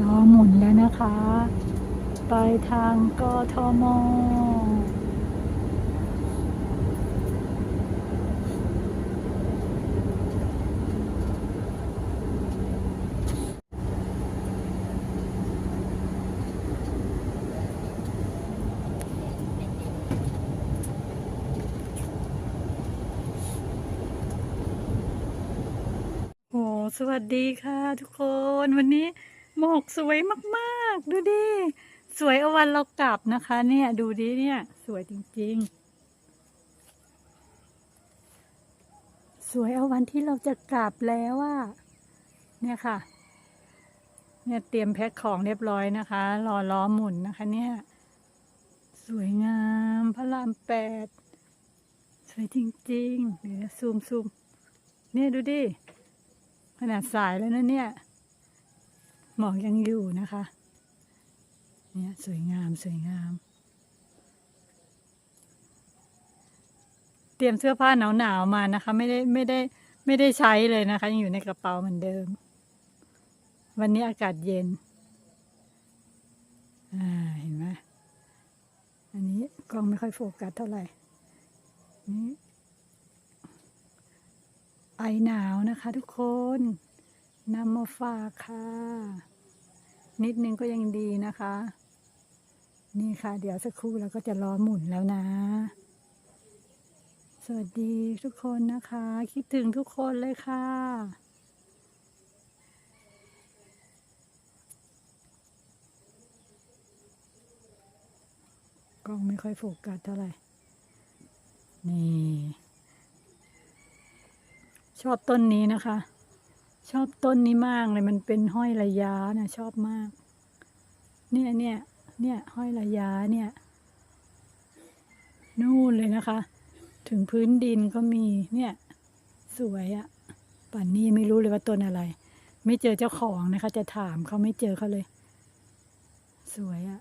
ล้อหมุนแล้วนะคะ ไปทางกทมโอ้สวัสดีค่ะทุกคนวันนี้ หมอกสวยมากๆ ดูดิ สวยเอาวันเรากลับนะคะ เนี่ย ดูดิเนี่ย สวยจริง ๆ สวยเอาวันที่เราจะกลับแล้วอะเนี่ยค่ะ เนี่ยเตรียมแพ็คของเรียบร้อยนะคะรอล้อหมุนนะคะ เนี่ย สวยงามพระรามแปดสวยจริงๆเดี๋ยวซูมซูมเนี่ยดูดิขนาดสายแล้วนะเนี่ย หมอกยังอยู่นะคะ เนี่ยสวยงามสวยงาม เตรียมเสื้อผ้าหนาวๆมานะคะ ไม่ได้ไม่ได้ไม่ได้ใช้เลยนะคะ ยังอยู่ในกระเป๋าเหมือนเดิม วันนี้อากาศเย็น อ่าเห็นไหมอันนี้กล้องไม่ค่อยโฟกัสเท่าไหร่นี่ไอหนาวนะคะทุกคน นำมาฝากค่ะ นิดนึงก็ยังดีนะคะ นี่ค่ะ เดี๋ยวสักครู่เราก็จะล้อหมุนแล้วนะ สวัสดีทุกคนนะคะ คิดถึงทุกคนเลยค่ะกล้องไม่ค่อยโฟกัสเท่าไหร่ นี่ ชอบต้นนี้นะคะ ชอบต้นนี้มากเลยมันเป็นห้อยระยะนะชอบมาก เนี่ยเนี่ยเนี่ยห้อยระยะเนี่ย นู่นเลยนะคะ ถึงพื้นดินก็มีเนี่ย สวยอะป่านนี้ไม่รู้เลยว่าต้นอะไร ไม่เจอเจ้าของนะคะ จะถามเขาไม่เจอเขาเลย สวยอะ